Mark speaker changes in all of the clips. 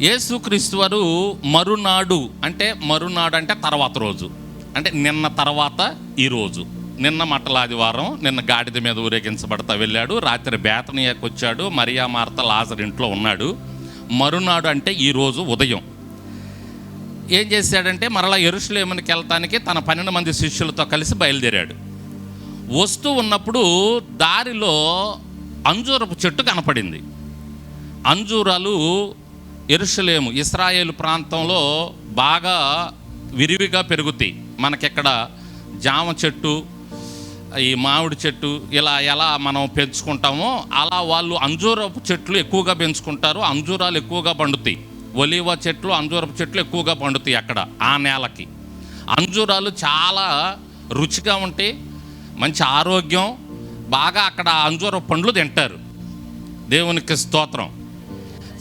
Speaker 1: యేసుక్రీస్తు వారు మరునాడు అంటే మరునాడు అంటే తర్వాత రోజు. అంటే నిన్న తర్వాత ఈరోజు నిన్న మట్టలాదివారం నిన్న గాడిద మీద ఊరేగించబడతా వెళ్ళాడు రాత్రి బేతనీయకు వచ్చాడు మరియా మార్త లాజర్ ఇంట్లో ఉన్నాడు. మరునాడు అంటే ఈరోజు ఉదయం. ఏం చేశాడంటే మరలా ఎరుషులేమునికి వెళ్తానికి తన పన్నెండు మంది శిష్యులతో కలిసి బయలుదేరాడు. వస్తూ ఉన్నప్పుడు దారిలో అంజూరపు చెట్టు కనపడింది. అంజూరాలు ఎరుషలేము ఇస్రాయేల్ ప్రాంతంలో బాగా విరివిగా పెరుగుతాయి. మనకిక్కడ జామ చెట్టు ఈ మామిడి చెట్టు ఇలా ఎలా మనం పెంచుకుంటామో అలా వాళ్ళు అంజూరపు చెట్లు ఎక్కువగా పెంచుకుంటారు. అంజూరాలు ఎక్కువగా పండుతాయి. ఒలివ చెట్లు అంజూరపు చెట్లు ఎక్కువగా పండుతాయి అక్కడ ఆ నేలకి. అంజూరాలు చాలా రుచిగా ఉంటాయి మంచి ఆరోగ్యం బాగా అక్కడ అంజూర పండ్లు తింటారు. దేవునికి స్తోత్రం.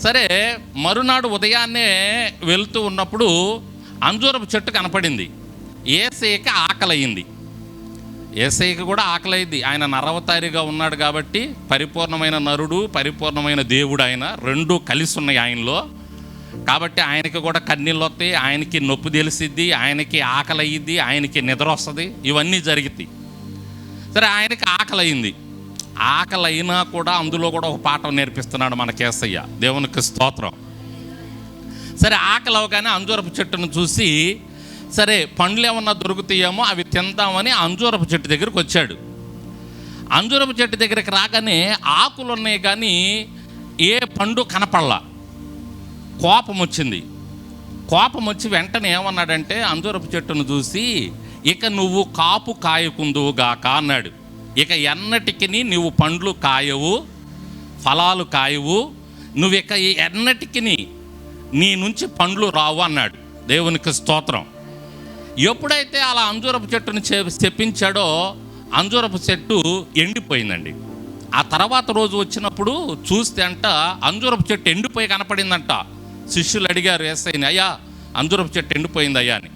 Speaker 1: సరే మరునాడు ఉదయాన్నే వెళ్తూ ఉన్నప్పుడు అంజూరపు చెట్టు కనపడింది. ఏసైకి ఆకలయ్యింది. ఏసైకి కూడా ఆకలైంది ఆయన నరవతారిగా ఉన్నాడు కాబట్టి పరిపూర్ణమైన నరుడు పరిపూర్ణమైన దేవుడు ఆయన రెండు కలిసి ఉన్నాయి ఆయనలో. కాబట్టి ఆయనకి కూడా కన్నీళ్ళు వస్తాయి ఆయనకి నొప్పి తెలిసిద్ది ఆయనకి ఆకలి అయ్యిద్ది ఆయనకి నిద్ర వస్తుంది. ఇవన్నీ జరుగుతాయి. సరే ఆయనకి ఆకలి అయింది ఆకలి అయినా కూడా అందులో కూడా ఒక పాఠం నేర్పిస్తున్నాడు మన కేసయ్య. దేవునికి స్తోత్రం. సరే ఆకలి అవగానే అంజూరపు చెట్టును చూసి సరే పండ్లు ఏమన్నా దొరుకుతాయేమో అవి తిందామని అంజూరపు చెట్టు దగ్గరికి వచ్చాడు. అంజూరపు చెట్టు దగ్గరికి రాగానే ఆకులు ఉన్నాయి కానీ ఏ పండు కనపడలా. కోపం వచ్చింది. కోపం వచ్చి వెంటనే ఏమన్నాడంటే అంజూరపు చెట్టును చూసి ఇక నువ్వు కాపు కాయకుందువుగాక అన్నాడు. ఇక ఎన్నటికి నువ్వు పండ్లు కాయవు ఫలాలు కాయవు నువ్వు ఇక ఎన్నటికి నీ నుంచి పండ్లు రావు అన్నాడు. దేవునికి స్తోత్రం. ఎప్పుడైతే అలా అంజూరపు చెట్టుని చెప్పించాడో అంజూరపు చెట్టు ఎండిపోయిందండి. ఆ తర్వాత రోజు వచ్చినప్పుడు చూస్తే అంట అంజూరపు చెట్టు ఎండిపోయి కనపడిందంట. శిష్యులు అడిగారు ఏసయ్యని అయ్యా అంజూరపు చెట్టు ఎండిపోయింది అయ్యా అని.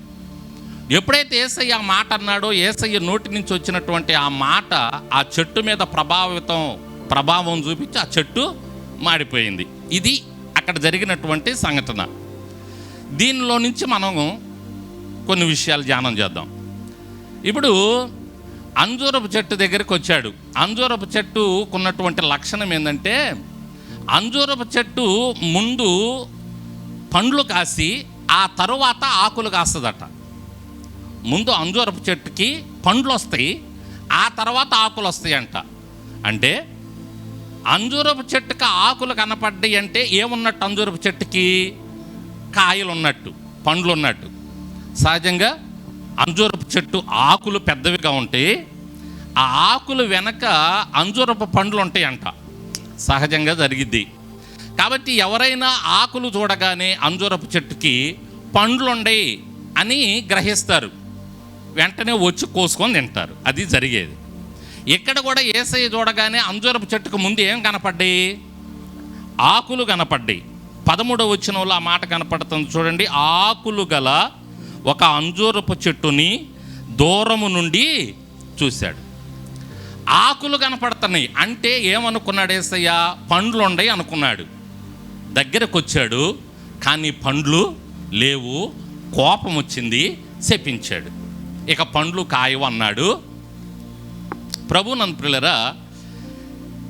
Speaker 1: ఎప్పుడైతే ఏసయ్య ఆ మాట అన్నాడో ఏసయ్య నోటి నుంచి వచ్చినటువంటి ఆ మాట ఆ చెట్టు మీద ప్రభావితం ప్రభావం చూపించి ఆ చెట్టు మాడిపోయింది. ఇది అక్కడ జరిగినటువంటి సంఘటన. దీనిలో నుంచి మనం కొన్ని విషయాలు ధ్యానం చేద్దాం. ఇప్పుడు అంజూరపు చెట్టు దగ్గరికి వచ్చాడు. అంజూరపు చెట్టుకున్నటువంటి లక్షణం ఏంటంటే అంజూరపు చెట్టు ముందు పండ్లు కాసి ఆ తరువాత ఆకులు కాస్తుందట. ముందు అంజూరపు చెట్టుకి పండ్లు వస్తాయి ఆ తర్వాత ఆకులు వస్తాయి అంట అంటే అంజూరపు చెట్టుకి ఆకులు కనపడ్డాయి అంటే ఏమున్నట్టు అంజూరపు చెట్టుకి? కాయలు ఉన్నట్టు పండ్లు ఉన్నట్టు సహజంగా అంజూరపు చెట్టు ఆకులు పెద్దవిగా ఉంటాయి ఆ ఆకులు వెనక అంజూరపు పండ్లు ఉంటాయి అంట సహజంగా జరిగిద్ది. కాబట్టి ఎవరైనా ఆకులు చూడగానే అంజూరపు చెట్టుకి పండ్లు ఉండయి అని గ్రహిస్తారు. వెంటనే వచ్చి కోసుకొని తింటారు. అది జరిగేది. ఇక్కడ కూడా ఏసయ్య చూడగానే అంజూరపు చెట్టుకు ముందు ఏం కనపడ్డాయి? ఆకులు కనపడ్డాయి. పదమూడవ వచ్చిన ఆ మాట కనపడుతుంది చూడండి. ఆకులు గల ఒక అంజూరపు చెట్టుని దూరము నుండి చూశాడు. ఆకులు కనపడుతున్నాయి. అంటే ఏమనుకున్నాడు ఏసయ్య? పండ్లు ఉండయి అనుకున్నాడు. దగ్గరకు వచ్చాడు. కానీ పండ్లు లేవు. కోపం వచ్చింది. శపించాడు. ఇక పండ్లు కాయవు అన్నాడు. ప్రభు నంతులరా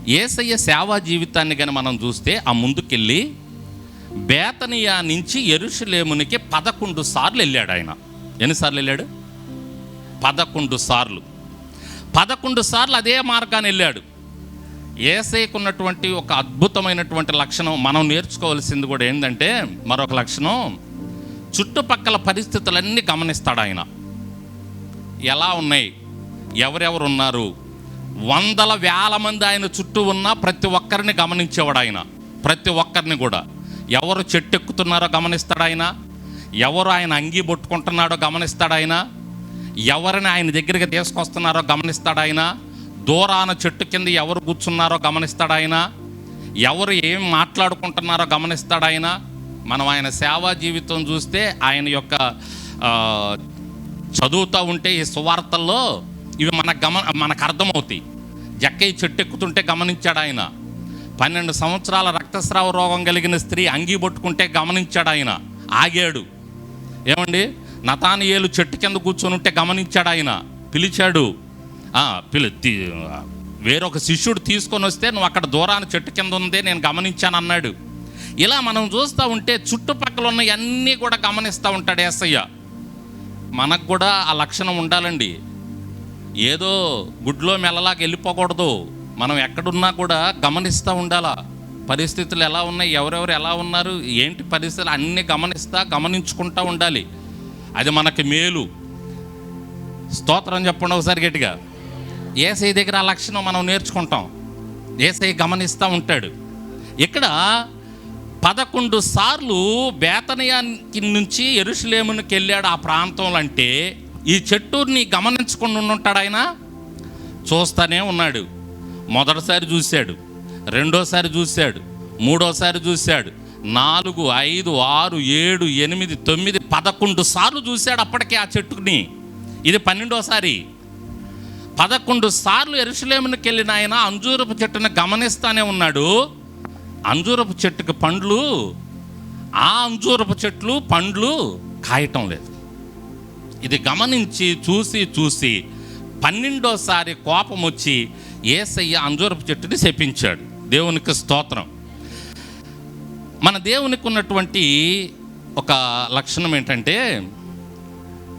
Speaker 1: ఏసయ్య సేవా జీవితాన్ని కానీ మనం చూస్తే ఆ ముందుకెళ్ళి బేతనియా నుంచి ఎరుషులేమునికి పదకొండు సార్లు వెళ్ళాడు ఆయన. ఎన్నిసార్లు వెళ్ళాడు? పదకొండు సార్లు. పదకొండు సార్లు అదే మార్గాన్ని వెళ్ళాడు. ఏసైకున్నటువంటి ఒక అద్భుతమైనటువంటి లక్షణం మనం నేర్చుకోవాల్సింది కూడా ఏంటంటే మరొక లక్షణం చుట్టుపక్కల పరిస్థితులన్నీ గమనిస్తాడు ఆయన. ఎలా ఉన్నాయి? ఎవరెవరు ఉన్నారు వందల వేల మంది ఆయన చుట్టూ ఉన్న ప్రతి ఒక్కరిని గమనించేవాడు ఆయన. ప్రతి ఒక్కరిని కూడా. ఎవరు చెట్టు ఎక్కుతున్నారో గమనిస్తాడు ఆయన. ఎవరు ఆయన అంగి పట్టుకుంటున్నాడో గమనిస్తాడు ఆయన. ఎవరిని ఆయన దగ్గరికి తీసుకొస్తున్నారో గమనిస్తాడు ఆయన. దూరాన చెట్టు కింద ఎవరు కూర్చున్నారో గమనిస్తాడు ఆయన. ఎవరు ఏం మాట్లాడుకుంటున్నారో గమనిస్తాడు ఆయన. మనం ఆయన సేవా జీవితం చూస్తే ఆయన యొక్క చదువుతూ ఉంటే ఈ సువార్తల్లో ఇవి మన గమ మనకు అర్థమవుతాయి. జక్కయ్య చెట్టు ఎక్కుతుంటే గమనించాడు ఆయన. పన్నెండు సంవత్సరాల రక్తస్రావ రోగం కలిగిన స్త్రీ అంగి పట్టుకుంటే గమనించాడు ఆయన. ఆగాడు. ఏమండి? నతానియేలు చెట్టు కింద కూర్చొని ఉంటే గమనించాడు ఆయన. పిలిచాడు. పిలి తీ- వేరొక శిష్యుడు తీసుకొని వస్తే నువ్వు అక్కడ దూరాన చెట్టు కింద ఉందే నేను గమనించాను అన్నాడు ఇలా మనం చూస్తూ ఉంటే చుట్టుపక్కల ఉన్న అన్నీ కూడా గమనిస్తూ ఉంటాడు ఏసయ్య. మనకు కూడా ఆ లక్షణం ఉండాలండి. ఏదో గుడ్లో మెల్లలాగా వెళ్ళిపోకూడదు. మనం ఎక్కడున్నా కూడా గమనిస్తూ ఉండాలా. పరిస్థితులు ఎలా ఉన్నాయి ఎవరెవరు ఎలా ఉన్నారు ఏంటి పరిస్థితులు అన్నీ గమనిస్తా గమనించుకుంటూ ఉండాలి. అది మనకి మేలు. స్తోత్రం చెప్పండి ఒకసారి గట్టిగా. ఏసై దగ్గర ఆ లక్షణం మనం నేర్చుకుంటాం. ఏసై గమనిస్తూ ఉంటాడు. ఇక్కడ పదకొండు సార్లు బేతనయానికి నుంచి ఎరుషులేమునికి వెళ్ళాడు ఆ ప్రాంతంలో అంటే ఈ చెట్టుని గమనించకుండా ఉంటాడు ఆయన? చూస్తానే ఉన్నాడు. మొదటిసారి చూశాడు. రెండోసారి చూశాడు. మూడోసారి చూశాడు. నాలుగు ఐదు ఆరు ఏడు ఎనిమిది తొమ్మిది పదకొండు సార్లు చూశాడు అప్పటికే ఆ చెట్టుని. ఇది పన్నెండోసారి. పదకొండు సార్లు ఎరుసలేమునికి వెళ్ళిన ఆయన అంజూరపు చెట్టును గమనిస్తానే ఉన్నాడు. అంజూరపు చెట్టుకి పండ్లు ఆ అంజూరపు చెట్లు పండ్లు కాయటం లేదు. ఇది గమనించి చూసి చూసి పన్నెండోసారి కోపం వచ్చి ఏసయ్య అంజూరపు చెట్టుని శపించాడు. దేవునికి స్తోత్రం. మన దేవునికి ఉన్నటువంటి ఒక లక్షణం ఏంటంటే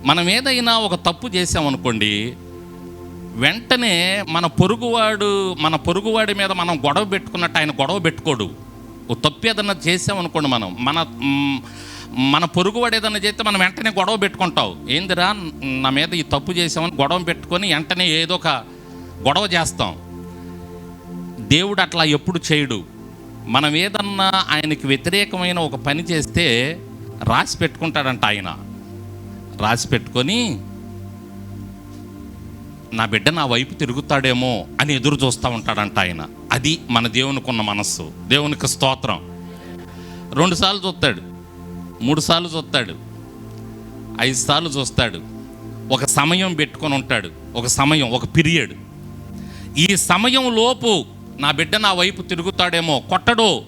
Speaker 1: మనం ఏదైనా ఒక తప్పు చేసామనుకోండి వెంటనే మన పొరుగువాడు మన పొరుగువాడి మీద మనం గొడవ పెట్టుకున్నట్టు ఆయన గొడవ పెట్టుకోడు. ఓ తప్పు ఏదన్నా చేసామనుకోండి మనం మన మన పొరుగువాడు ఏదన్నా చేస్తే మనం వెంటనే గొడవ పెట్టుకుంటావు ఏందిరా నా మీద ఈ తప్పు చేసామని గొడవ పెట్టుకొని వెంటనే ఏదో ఒక గొడవ చేస్తాం. దేవుడు అట్లా ఎప్పుడు చేయడు. మనం ఏదన్నా ఆయనకి వ్యతిరేకమైన ఒక పని చేస్తే రాసి పెట్టుకుంటాడంట ఆయన. రాసి పెట్టుకొని నా బిడ్డ నా వైపు తిరుగుతాడేమో అని ఎదురు చూస్తూ ఉంటాడంట ఆయన. అది మన దేవునికి ఉన్న మనస్సు. దేవునికి స్తోత్రం. రెండుసార్లు చూస్తాడు. మూడుసార్లు చూస్తాడు. ఐదు సార్లు చూస్తాడు. ఒక సమయం పెట్టుకొని ఉంటాడు. ఒక సమయం ఒక పీరియడ్. ఈ సమయం లోపు నా బిడ్డ నా వైపు తిరుగుతాడేమో. కొట్టడు.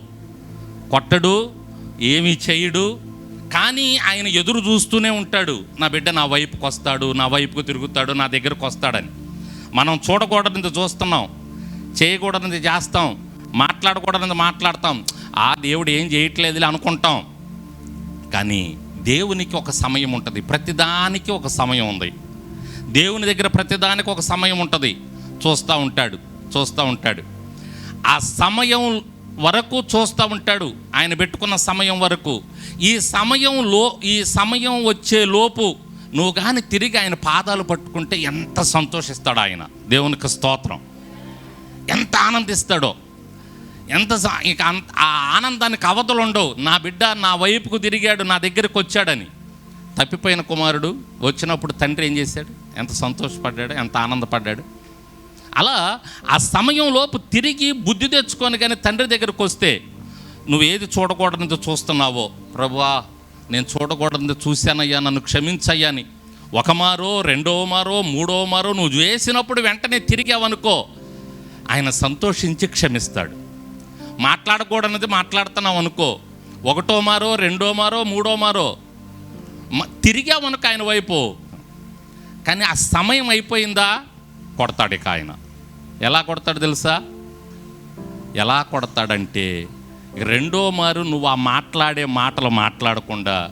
Speaker 1: కొట్టడు. ఏమీ చేయడు. కానీ ఆయన ఎదురు చూస్తూనే ఉంటాడు. నా బిడ్డ నా వైపుకు వస్తాడు నా వైపుకు తిరుగుతాడు నా దగ్గరకు వస్తాడని. మనం చూడకూడనిది చూస్తున్నాం చేయకూడనిది చేస్తాం మాట్లాడకూడనిది మాట్లాడతాం. ఆ దేవుడు ఏం చేయట్లేదు అనుకుంటాం. కానీ దేవునికి ఒక సమయం ఉంటుంది. ప్రతిదానికి ఒక సమయం ఉంది. దేవుని దగ్గర ప్రతిదానికి ఒక సమయం ఉంటుంది. చూస్తూ ఉంటాడు చూస్తూ ఉంటాడు. ఆ సమయం వరకు చూస్తూ ఉంటాడు. ఆయన పెట్టుకున్న సమయం వరకు. ఈ సమయంలో ఈ సమయం వచ్చే లోపు నువ్వు కానీ తిరిగి ఆయన పాదాలు పట్టుకుంటే ఎంత సంతోషిస్తాడు ఆయన. దేవునికి స్తోత్రం. ఎంత ఆనందిస్తాడో. ఎంత ఇక అంత ఆ ఆనందానికి అవతలు ఉండవు. నా బిడ్డ నా వైపుకు తిరిగాడు నా దగ్గరికి వచ్చాడని. తప్పిపోయిన కుమారుడు వచ్చినప్పుడు తండ్రి ఏం చేశాడు? ఎంత సంతోషపడ్డాడు ఎంత ఆనందపడ్డాడు? అలా ఆ సమయంలోపు తిరిగి బుద్ధి తెచ్చుకొని కానీ తండ్రి దగ్గరకు వస్తే నువ్వు ఏది చూడకూడనిది చూస్తున్నావో ప్రభువా నేను చూడకూడనిది చూశానయ్యా నన్ను క్షమించయ్యా అని. ఒక మారో రెండో మారో మూడో మారో నువ్వు వేసినప్పుడు వెంటనే తిరిగావనుకో ఆయన సంతోషించి క్షమిస్తాడు. మాట్లాడకూడనిది మాట్లాడుతున్నావు అనుకో ఒకటో మారో రెండో మారో మూడో మారో తిరిగావనుకో ఆయన వైపు. కానీ ఆ సమయం అయిపోయిందా? కొడతాడు ఇక ఆయన. ఎలా కొడతాడు తెలుసా? ఎలా కొడతాడంటే రెండో మారు నువ్వు ఆ మాట్లాడే మాటలు మాట్లాడకుండా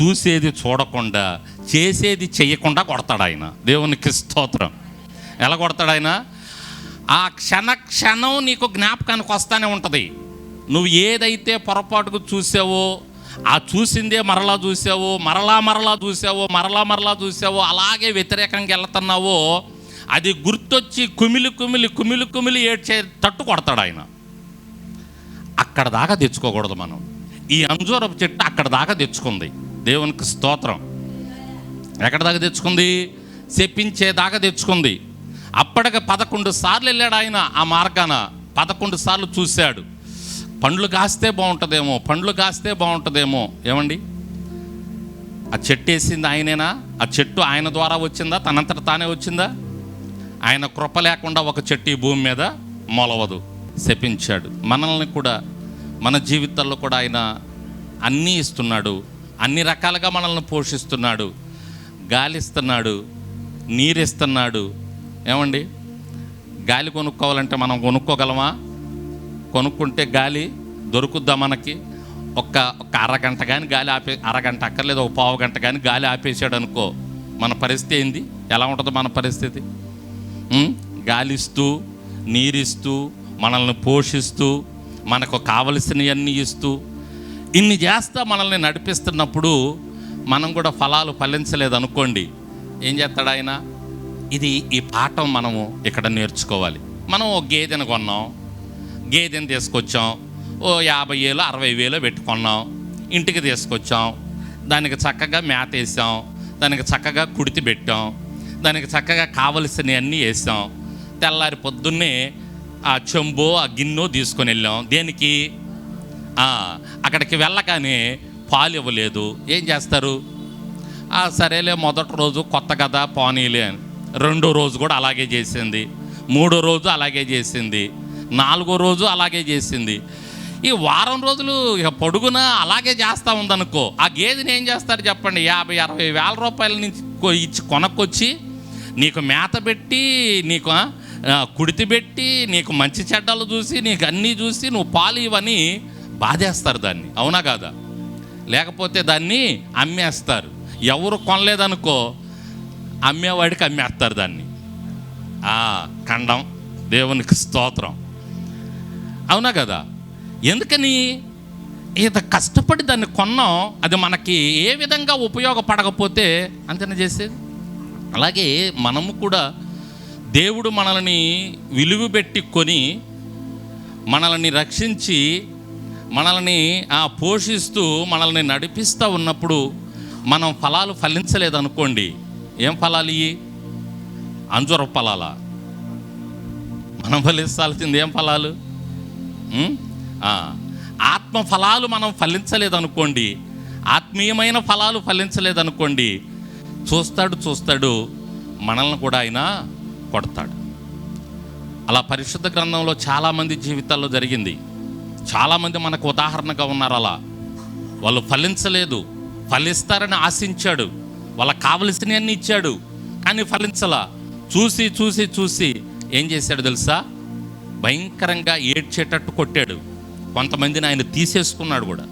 Speaker 1: చూసేది చూడకుండా చేసేది చేయకుండా కొడతాడు ఆయన. దేవునికి స్తోత్రం ఎలా కొడతాడు ఆయన? ఆ క్షణ క్షణం నీకు జ్ఞాపకానికి వస్తానే ఉంటుంది. నువ్వు ఏదైతే పొరపాటుకు చూసావో ఆ చూసిందే మరలా చూసావో మరలా మరలా చూసావో మరలా మరలా చూసావో అలాగే వ్యతిరేకంగా వెళ్తున్నావో అది గుర్తొచ్చి కుమిలి కుమిలి కుమిలి కుమిలి ఏడ్చే తట్టు కొడతాడు ఆయన. అక్కడ దాకా తెచ్చుకోకూడదు మనం. ఈ అంజూరపు చెట్టు అక్కడ దాకా తెచ్చుకుంది. దేవునికి స్తోత్రం. ఎక్కడ దాకా తెచ్చుకుంది? చెప్పించే దాకా తెచ్చుకుంది. అప్పటికి పదకొండు సార్లు వెళ్ళాడు ఆయన ఆ మార్గాన. పదకొండు సార్లు చూశాడు. పండ్లు కాస్తే బాగుంటుందేమో పండ్లు కాస్తే బాగుంటుందేమో. ఏమండి? ఆ చెట్టు వేసింది ఆయనేనా? ఆ చెట్టు ఆయన ద్వారా వచ్చిందా? తనంతట తానే వచ్చిందా? ఆయన కృప లేకుండా ఒక చెట్టు భూమి మీద మొలవదు శపించాడు. మనల్ని కూడా మన జీవితాల్లో కూడా ఆయన అన్నీ ఇస్తున్నాడు అన్ని రకాలుగా మనల్ని పోషిస్తున్నాడు గాలి ఇస్తున్నాడు ఏమండి? గాలి కొనుక్కోవాలంటే మనం కొనుక్కోగలమా? కొనుక్కుంటే గాలి దొరుకుద్దా మనకి? ఒక్క ఒక అరగంట కానీ గాలి ఆపే అరగంట అక్కర్లేదు ఒక పావు గంట కానీ గాలి ఆపేసాడు అనుకో మన పరిస్థితి ఏంది? ఎలా ఉంటుందో మన పరిస్థితి? గాలిస్తూ నీరిస్తూ మనల్ని పోషిస్తూ మనకు కావలసినవన్నీ ఇస్తూ ఇన్ని చేస్తా మనల్ని నడిపిస్తున్నప్పుడు మనం కూడా ఫలాలు ఫలించలేదు అనుకోండి ఏం చేస్తాడు ఆయన? ఇది ఈ పాఠం మనము ఇక్కడ నేర్చుకోవాలి. మనం ఓ గేదెను కొన్నాం. గేదెని తీసుకొచ్చాం. ఓ యాభై వేలు అరవై వేలు పెట్టుకున్నాం. ఇంటికి తీసుకొచ్చాం. దానికి చక్కగా మేత వేసాం. దానికి చక్కగా కుడితి పెట్టాం. దానికి చక్కగా కావలసినవన్నీ వేసాం. తెల్లారి పొద్దున్నే ఆ చెంబో ఆ గిన్నో తీసుకొని వెళ్ళాం. దేనికి? అక్కడికి వెళ్ళగానే పాలు ఇవ్వలేదు. ఏం చేస్తారు? సరేలే మొదటి రోజు కొత్త కదా పోనీలే అని. రెండో రోజు కూడా అలాగే చేసింది. మూడో రోజు అలాగే చేసింది. నాలుగో రోజు అలాగే చేసింది. ఈ వారం రోజులు ఇక పొడుగున అలాగే చేస్తూ ఉందనుకో. ఆ గేదెని ఏం చేస్తారు చెప్పండి? యాభై అరవై వేల రూపాయల నుంచి కొ- ఇచ్చి కొనక్కొచ్చి నీకు మేత పెట్టి నీకు కుడితి పెట్టి నీకు మంచి చెడ్డలు చూసి నీకు అన్నీ చూసి నువ్వు పాలు ఇవని బాధేస్తారు దాన్ని. అవునా కాదా? లేకపోతే దాన్ని అమ్మేస్తారు. ఎవరు కొనలేదనుకో అమ్మేవాడికి అమ్మేస్తారు దాన్ని. ఆ, ఖండం. దేవునికి స్తోత్రం. అవునా కదా? ఎందుకని? ఇంత కష్టపడి దాన్ని కొన్నాం అది మనకి ఏ విధంగా ఉపయోగపడకపోతే అంతనే చేసేది? అలాగే మనము కూడా దేవుడు మనల్ని విలువ పెట్టుకొని మనల్ని రక్షించి మనల్ని ఆ, పోషిస్తూ మనల్ని నడిపిస్తూ ఉన్నప్పుడు మనం ఫలాలు ఫలించలేదనుకోండి. ఏం ఫలాలు ఇవి అంజుర ఫలాలా? మనం ఫలించాల్సింది ఏం ఫలాలు? ఆత్మ ఫలాలు మనం ఫలించలేదనుకోండి. ఆత్మీయమైన ఫలాలు ఫలించలేదనుకోండి. చూస్తాడు చూస్తాడు. మనల్ని కూడా ఆయన కొడతాడు. అలా పరిశుద్ధ గ్రంథంలో చాలామంది జీవితాల్లో జరిగింది. చాలామంది మనకు ఉదాహరణగా ఉన్నారు అలా. వాళ్ళు ఫలించలేదు. ఫలిస్తారని ఆశించాడు. వాళ్ళకి కావలసినవన్నీ ఇచ్చాడు. కానీ ఫలించలా. చూసి చూసి చూసి ఏం చేశాడు తెలుసా? భయంకరంగా ఏడ్చేటట్టు కొట్టాడు. కొంతమందిని ఆయన తీసేసుకున్నాడు కూడా.